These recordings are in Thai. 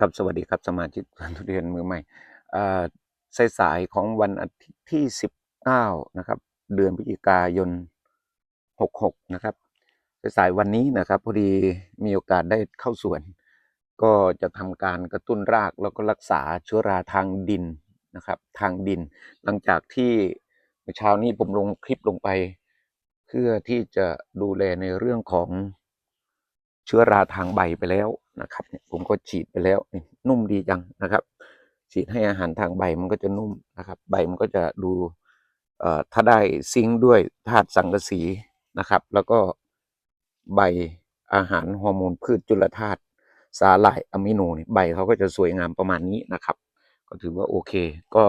ครับสวัสดีครับสมาชิกทุเรียนมือใหม่อ่าสายของวันอาทิตย์ที่ 19 นะครับ เดือนพฤศจิกายน 66 นะครับสายๆวันนี้นะครับพอดีมีโอกาสได้เข้าสวน ก็จะทำการกระตุ้นรากแล้วก็รักษาเชื้อราทางดินนะครับ ทางดิน หลังจากที่เมื่อเช้านี้ผมลงคลิปลงไป เพื่อที่จะดูแลในเรื่องของเชื้อราทางใบไปแล้ว นะครับเนี่ยผมก็ฉีดไปแล้วนุ่มดีจังนะครับ ฉีดให้อาหารทางใบมันก็จะนุ่มนะครับ ใบมันก็จะดูเอ่อถ้าได้ซิงค์ด้วยธาตุสังกะสีนะครับ แล้วก็ใบอาหารฮอร์โมนพืชจุลธาตุสาหร่ายอะมิโนนี่ใบเขาก็จะสวยงามประมาณนี้นะครับ ก็ถือว่าโอเค ก็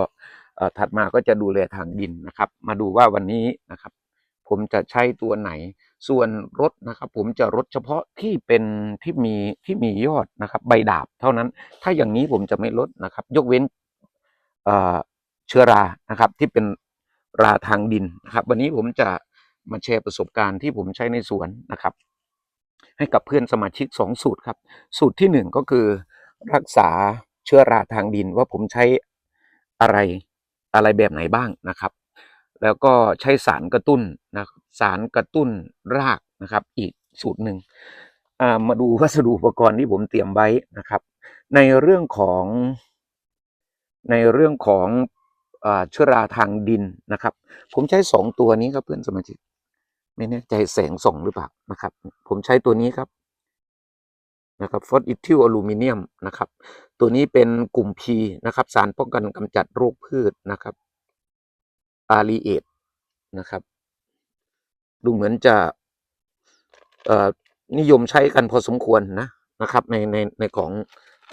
ถัดมาก็จะดูแลทางดินนะครับ มาดูว่าวันนี้นะครับ ผมจะใช้ตัวไหน ส่วนรถนะครับ ผมจะรดเฉพาะที่เป็นที่มีที่มียอดนะครับ ใบดาบเท่านั้น ถ้าอย่างนี้ผมจะไม่ลดนะครับ ยกเว้นเอ่อเชื้อรานะครับ ที่เป็นราทางดินนะครับ วันนี้ผมจะมาแชร์ประสบการณ์ที่ผมใช้ในสวนนะครับ ให้กับเพื่อนสมาชิกสองสูตรครับ สูตรที่หนึ่งก็คือรักษาเชื้อราทางดินว่าผมใช้อะไรอะไรแบบไหนบ้างนะครับ แล้วก็ใช้สารกระตุ้นนะ สารกระตุ้นรากนะครับ อีกสูตรหนึ่งมาดูวัสดุอุปกรณ์ที่ผมเตรียมไว้นะครับ ในเรื่องของในเรื่องของอเชื้อราทางดินนะครับ ผมใช้สองตัวนี้ครับเพื่อนสมาชิกไม่แน่ใจแสงส่องหรือเปล่านะครับ ผมใช้ตัวนี้ครับนะครับฟอสอิทิลอลูมิเนียมนะครับ ตัวนี้เป็นกลุ่ม P นะครับ สารป้องกันกำจัดโรคพืชนะครับอารีเอทนะครับ ดูเหมือนจะนิยมใช้กันพอสมควรนะนะครับ ในในในของ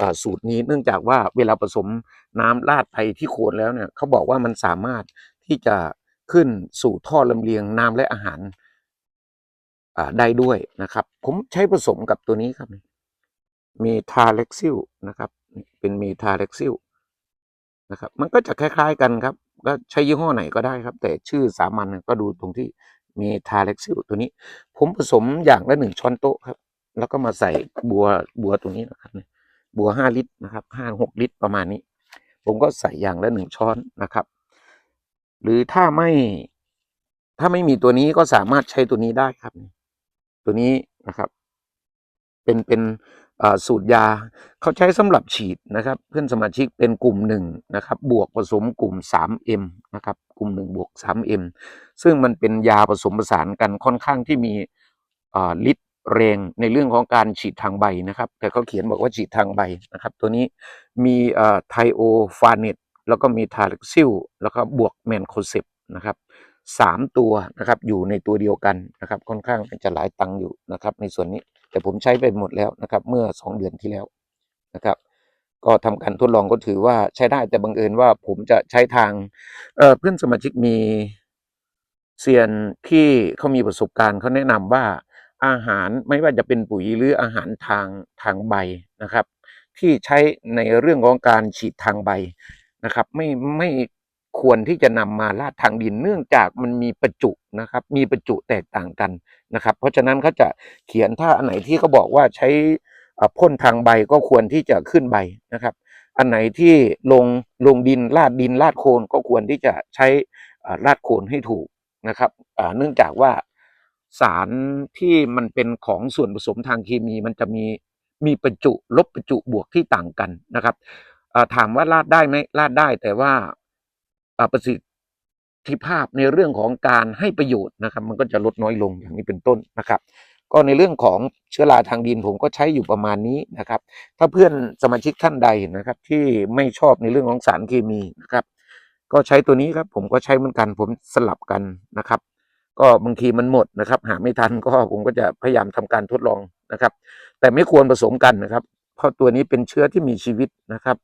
อสูตรนี้เนื่องจากว่าเวลาผสมน้ำราดไปที่โคนแล้วเนี่ยเขาบอกว่ามันสามารถที่จะขึ้นสู่ท่อลำเลียงน้ำและอาหารได้ด้วยนะครับ ผมใช้ผสมกับตัวนี้ครับเมทาเล็กซิลนะครับ เป็นเมทาเล็กซิลนะครับ มันก็จะคล้าย ๆ กันครับ ก็ใช้ยี่ห้อไหนก็ได้ครับ แต่ชื่อสามัญก็ดูตรงที่ มีทาเล็กซิลตัวนี้ ผมผสมอย่างละหนึ่งช้อนโต๊ะครับ แล้วก็มาใส่บัวบัวตรงนี้นะครับบัวห้าลิตรนะครับห้าหกลิตรประมาณนี้ ผมก็ใส่อย่างละหนึ่งช้อนนะครับ หรือถ้าไม่ถ้าไม่มีตัวนี้ก็สามารถใช้ตัวนี้ได้ครับ ตัวนี้นะครับ เป็นเป็น สูตรยาเขาใช้สำหรับฉีดนะครับ เพื่อนสมาชิกเป็นกลุ่มหนึ่งนะครับบวกผสมกลุ่ม 3M นะครับกลุ่มหนึ่งบวก 3M ซึ่งมันเป็นยาผสมผสานกันค่อนข้างที่มีฤทธิ์แรงในเรื่องของการฉีดทางใบนะครับ แต่เขาเขียนบอกว่าฉีดทางใบนะครับ ตัวนี้มีไทโอฟาเนตแล้วก็มีทาเล็กซิลแล้วก็บวกแมนโคเซปนะครับสามตัวนะครับอยู่ในตัวเดียวกันนะครับ ค่อนข้างจะหลายตังค์อยู่นะครับในส่วนนี้ แต่ผมใช้ไปหมดแล้วนะครับ เมื่อสองเดือนที่แล้วนะครับ ก็ทำการทดลองก็ถือว่าใช้ได้แต่บังเอิญว่าผมจะใช้ทางเอ่อเพื่อนสมาชิกมีเซียนที่เขามีประสบการณ์เขาแนะนำว่าอาหารไม่ว่าจะเป็นปุ๋ยหรืออาหารทางทางใบนะครับ ที่ใช้ในเรื่องของการฉีดทางใบนะครับ ไม่ไม่ ควรที่จะนำมาลาดทางดินเนื่องจากมันมีประจุนะครับ มีประจุแตกต่างกันนะครับ เพราะฉะนั้นเขาจะเขียนถ้าอันไหนที่เขาบอกว่าใช้อพ่นทางใบก็ควรที่จะขึ้นใบนะครับ อันไหนที่ลงลงดินลาดดินลาดโคนก็ควรที่จะใช้อลาดโคนให้ถูกนะครับเนื่องจากว่าสารที่มันเป็นของส่วนผสมทางเคมีมันจะมีมีประจุลบประจุบวกที่ต่างกันนะครับถามว่าลาดได้ไหมลาดได้แต่ว่า ประสิทธิภาพในเรื่องของการให้ประโยชน์นะครับ มันก็จะลดน้อยลงอย่างนี้เป็นต้นนะครับ ก็ในเรื่องของเชื้อราทางดินผมก็ใช้อยู่ประมาณนี้นะครับ ถ้าเพื่อนสมาชิกท่านใดนะครับ ที่ไม่ชอบในเรื่องของสารเคมีนะครับ ก็ใช้ตัวนี้ครับ ผมก็ใช้เหมือนกัน ผมสลับกันนะครับ ก็บางทีมันหมดนะครับ หาไม่ทันก็ผมก็จะพยายามทำการทดลองนะครับ แต่ไม่ควรผสมกันนะครับ เพราะตัวนี้เป็นเชื้อที่มีชีวิตนะครับ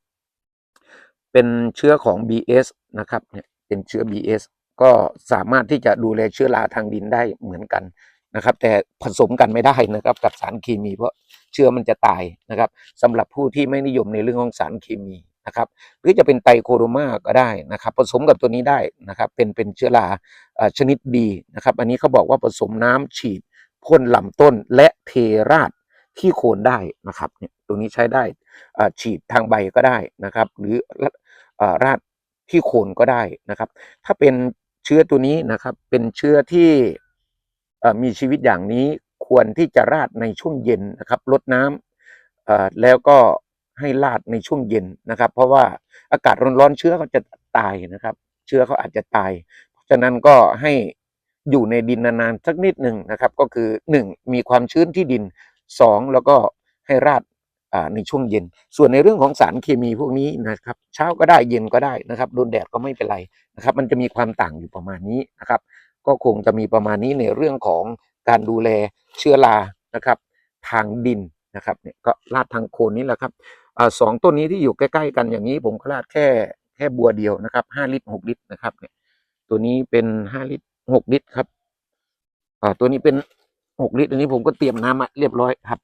เป็นเชื้อของ BS นะครับเนี่ยเป็นเชื้อ BS ก็สามารถที่จะดูแลเชื้อราทางดินได้เหมือนกันนะครับ แต่ผสมกันไม่ได้นะครับ กับสารเคมี เพราะเชื้อมันจะตายนะครับสำหรับผู้ที่ไม่นิยมในเรื่องของสารเคมีนะครับหรือจะเป็นไตรโคโดมาก็ได้นะครับ ผสมกับตัวนี้ได้นะครับเป็นเป็นเชื้อราอ่อชนิดดีนะครับ อันนี้เขาบอกว่าผสมน้ำฉีดพ่นลำต้นและเทราดที่โคนได้นะครับเนี่ยตรงนี้ใช้ได้ ฉีดทางใบก็ได้นะครับ หรือราดที่โคนก็ได้นะครับ ถ้าเป็นเชื้อตัวนี้นะครับเป็นเชื้อที่มีชีวิตอย่างนี้ควรที่จะราดในช่วงเย็นนะครับลดน้ำเอ่อแล้วก็ให้ราดในช่วงเย็นนะครับ เพราะว่าอากาศร้อนๆเชื้อเขาจะตายนะครับ เชื้อเขาอาจจะตาย เพราะฉะนั้นก็ให้อยู่ในดินนานๆสักนิดหนึ่งนะครับ ก็คือ 1 มีความชื้นที่ดิน 2 แล้วก็ให้ราด ในช่วงเย็น ส่วนในเรื่องของสารเคมีพวกนี้นะครับ เช้าก็ได้เย็นก็ได้นะครับ โดนแดดก็ไม่เป็นไรนะครับ มันจะมีความต่างอยู่ประมาณนี้นะครับ ก็คงจะมีประมาณนี้ในเรื่องของการดูแลเชื้อรานะครับ ทางดินนะครับเนี่ยก็ลาดทางโคนนี้แหละครับอสองต้นนี้ที่อยู่ใกล้ ๆ กันอย่างนี้ผมก็ลาดแค่แค่บัวเดียวนะครับห้าลิตรหกลิตรนะครับเนี่ยตัวนี้เป็นห้าลิตรหกลิตรครับอ่าตัวนี้เป็นหกลิตรอันนี้ผมก็เตรียมน้ำมาเรียบร้อยครับ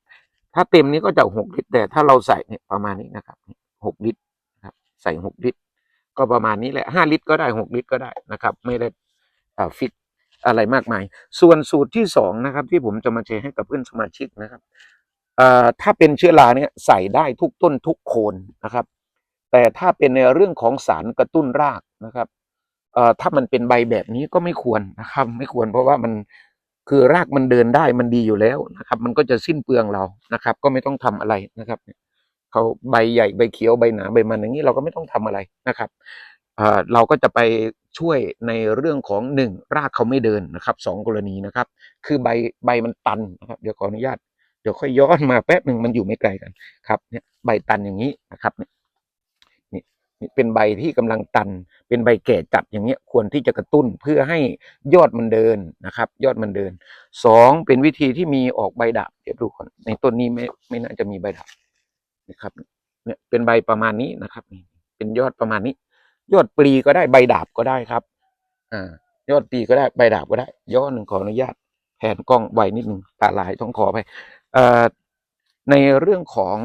ถ้าเต็มนี้ก็จะหกลิตร แต่ถ้าเราใส่เนี่ยประมาณนี้นะครับหกลิตรครับ ใส่หกลิตร ก็ประมาณนี้แหละห้าลิตรก็ได้หกลิตรก็ได้นะครับ ไม่ได้ฟิกอะไรมากมาย ส่วนสูตรที่สองนะครับ ที่ผมจะมาแชร์ให้กับเพื่อนสมาชิกนะครับอ่าถ้าเป็นเชื้อราเนี่ยใส่ได้ทุกต้นทุกโคนนะครับ แต่ถ้าเป็นในเรื่องของสารกระตุ้นรากนะครับอ่อถ้ามันเป็นใบแบบนี้ก็ไม่ควรนะครับ ไม่ควรเพราะว่ามัน คือรากมันเดินได้มันดีอยู่แล้วนะครับ มันก็จะสิ้นเปลืองเรานะครับ ก็ไม่ต้องทำอะไรนะครับเขาใบใหญ่ใบเขียวใบหนาใบมันอย่างนี้เราก็ไม่ต้องทำอะไรนะครับเราก็จะไปช่วยในเรื่องของหนึ่งรากเขาไม่เดินนะครับสองกรณีนะครับ คือใบใบมันตันนะครับ เดี๋ยวขออนุญาตเดี๋ยวค่อยย้อนมาแป๊บหนึ่งมันอยู่ไม่ไกลกันครับเนี่ยใบตันอย่างนี้นะครับเนี่ย เป็นใบที่กำลังตัน เป็นใบแก่จัดอย่างเงี้ยควรที่จะกระตุ้นเพื่อให้ยอดมันเดินนะครับ ยอดมันเดินสองเป็นวิธีที่มีออกใบดาบเดี๋ยวดูก่อนในต้นนี้ไม่ไม่น่าจะมีใบดาบนะครับเนี่ยเป็นใบประมาณนี้นะครับนี่เป็นยอดประมาณนี้ ยอดปลีก็ได้ใบดาบก็ได้ครับอ่ายอดปลีก็ได้ใบดาบก็ได้ย้อนหนึ่งขออนุญาตแผนกล้องไวนิดหนึ่งตาลายต้องขอไปเอ่อในเรื่องของ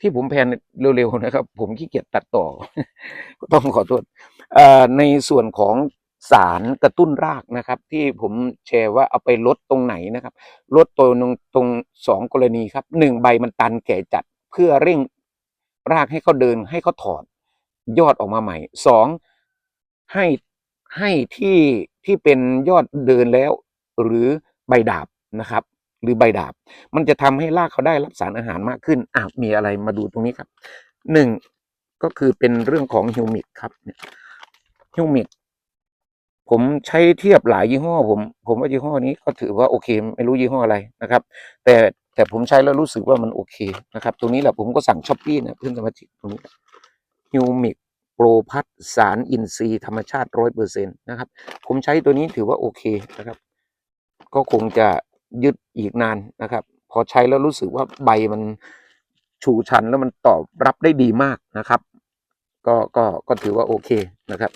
ที่ผมแพนเร็วๆนะครับ ผมขี้เกียจตัดต่อ ต้องขอโทษในส่วนของสารกระตุ้นรากนะครับ ที่ผมแชร์ว่าเอาไปลดตรงไหนนะครับลดตัวตรงตรงสองกรณีครับหนึ่งใบมันตันแก่จัดเพื่อเร่งรากให้เขาเดินให้เขาถอดยอดออกมาใหม่สองให้ให้ที่ที่เป็นยอดเดินแล้ว หรือใบดาบนะครับ หรือใบดาบ มันจะทำให้รากเขาได้รับสารอาหารมากขึ้นอะมีอะไรมาดูตรงนี้ครับหนึ่งก็คือเป็นเรื่องของฮิวมิกครับฮิวมิกผมใช้เทียบหลายยี่ห้อ ผมผมว่ายี่ห้อนี้ก็ถือว่าโอเค ไม่รู้ยี่ห้ออะไรนะครับ แต่แต่ผมใช้แล้วรู้สึกว่ามันโอเคนะครับ ตรงนี้แหละผมก็สั่งช้อปปี้นะเพื่อนสมาชิกตรงนี้ฮิวมิกโปรพัทสารอินทรีย์ธรรมชาติร้อยเปอร์เซ็นต์นะครับ ผมใช้ตัวนี้ถือว่าโอเคนะครับ ก็คงจะ ยึดอีกนานนะครับ พอใช้แล้วรู้สึกว่าใบมันชูชันแล้วมันตอบรับได้ดีมากนะครับ ก็ก็ก็ถือว่าโอเคนะครับ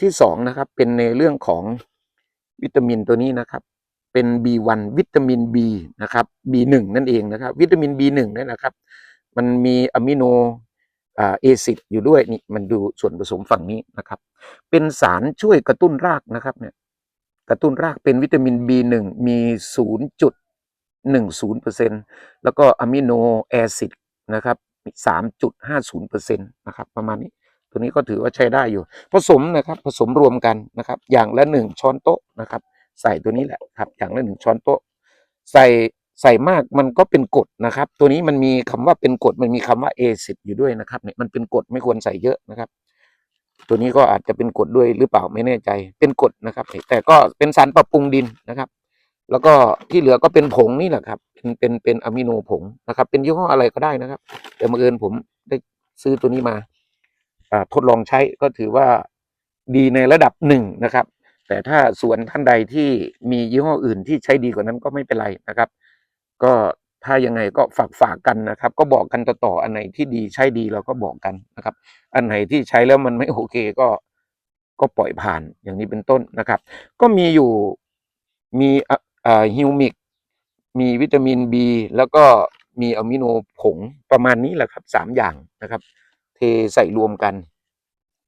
ที่สองนะครับเป็นในเรื่องของวิตามินตัวนี้นะครับ เป็น B1 วิตามิน B นะครับ B1 นั่นเองนะครับ วิตามิน B1 นี่นะครับ มันมีอะมิโนอ่าเอซิดอยู่ด้วยนี่มันดูส่วนผสมฝั่งนี้นะครับ เป็นสารช่วยกระตุ้นรากนะครับเนี่ย กระตุ้นรากเป็นวิตามิน B1 มี 0.10%แล้วก็อะมิโนแอซิดนะครับ 3.50%นะครับประมาณนี้ตัวนี้ก็ถือว่าใช้ได้อยู่ ผสมนะครับผสมรวมกันนะครับ อย่างละหนึ่งช้อนโต๊ะนะครับ ใส่ตัวนี้แหละครับ อย่างละหนึ่งช้อนโต๊ะ ใส่ใส่มากมันก็เป็นกรดนะครับ ตัวนี้มันมีคำว่าเป็นกรดมันมีคำว่าเอซิดอยู่ด้วยนะครับเนี่ยมันเป็นกรดไม่ควรใส่เยอะนะครับ ตัวนี้ก็อาจจะเป็นกดด้วยหรือเปล่าไม่แน่ใจ เป็นกดนะครับ แต่ก็เป็นสารปรับปรุงดินนะครับ แล้วก็ที่เหลือก็เป็นผงนี่แหละครับ เป็นเป็นเป็นอะมิโนผงนะครับ เป็นยี่ห้ออะไรก็ได้นะครับ แต่บังเอิญผมได้ซื้อตัวนี้มาอ่าทดลองใช้ก็ถือว่าดีในระดับหนึ่งนะครับ แต่ถ้าส่วนท่านใดที่มียี่ห้ออื่นที่ใช้ดีกว่านั้นก็ไม่เป็นไรนะครับ ก็ ถ้ายังไงก็ฝากฝากกันนะครับ ก็บอกกันต่อๆอันไหนที่ดีใช้ดีเราก็บอกกันนะครับ อันไหนที่ใช้แล้วมันไม่โอเคก็ก็ปล่อยผ่านอย่างนี้เป็นต้นนะครับ ก็มีอยู่มีอะฮิวมิกมีวิตามิน B แล้วก็มีอะมิโนผงประมาณนี้แหละครับสามอย่างนะครับ เทใส่รวมกัน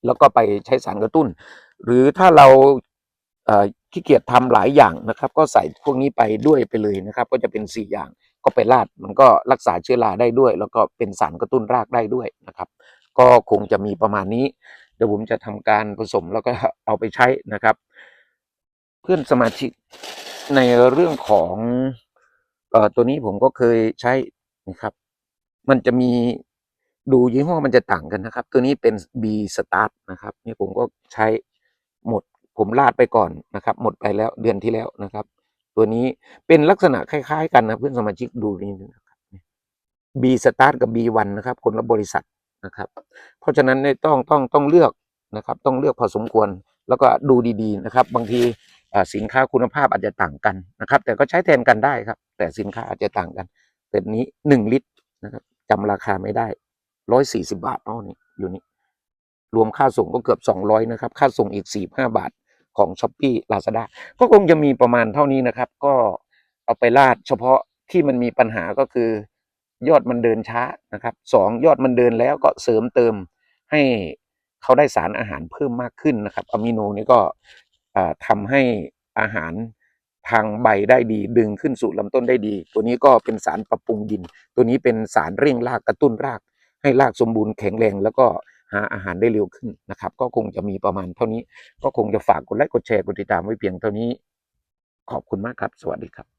แล้วก็ไปใช้สารกระตุ้น หรือถ้าเราขี้เกียจทำหลายอย่างนะครับ ก็ใส่พวกนี้ไปด้วยไปเลยนะครับ ก็จะเป็นสี่อย่าง ก็ไปราดมันก็รักษาเชื้อราได้ด้วย แล้วก็เป็นสารกระตุ้นรากได้ด้วยนะครับ ก็คงจะมีประมาณนี้ เดี๋ยวผมจะทำการผสมแล้วก็เอาไปใช้นะครับ เพื่อนสมาชิกในเรื่องของเอ่อตัวนี้ผมก็เคยใช้นะครับ มันจะมีดูยี่ห้อมันจะต่างกันนะครับ ตัวนี้เป็น B Start นะครับ นี่ผมก็ใช้หมดผมลาดไปก่อนนะครับ หมดไปแล้วเดือนที่แล้วนะครับ ตัวนี้เป็นลักษณะคล้ายๆ กันนะเพื่อนสมาชิกดูนี่นะครับ B Start กับ B1 นะครับ คนละบริษัทนะครับ เพราะฉะนั้นต้องต้องต้องเลือกนะครับ ต้องเลือกพอสมควรแล้วก็ดูดีๆนะครับ บางทีสินค้าคุณภาพอาจจะต่างกันนะครับ แต่ก็ใช้แทนกันได้ครับ แต่สินค้าอาจจะต่างกันแต่นี้หนึ่งลิตรนะครับจำราคาไม่ได้ร้อยสี่สิบาทเนานี่อยู่นี่รวมค่าส่งก็เกือบสองร้อยนะครับ ค่าส่งอีกสี่ห้าบาท ของช้อปปี้ลาซาด้าก็คงจะมีประมาณเท่านี้นะครับ ก็เอาไปลาดเฉพาะที่มันมีปัญหาก็คือยอดมันเดินช้านะครับสองยอดมันเดินแล้วก็เสริมเติมให้เขาได้สารอาหารเพิ่มมากขึ้นนะครับอะมิโนนี่ก็อ่าทำให้อาหารทางใบได้ดีดึงขึ้นสู่ลำต้นได้ดี ตัวนี้ก็เป็นสารปรับปรุงดิน ตัวนี้เป็นสารเร่งรากกระตุ้นราก ให้รากสมบูรณ์แข็งแรง แล้วก็ หาอาหารได้เร็วขึ้นนะครับ ก็คงจะมีประมาณเท่านี้ ก็คงจะฝากกดไลค์กดแชร์กดติดตามไว้เพียงเท่านี้ ขอบคุณมากครับ สวัสดีครับ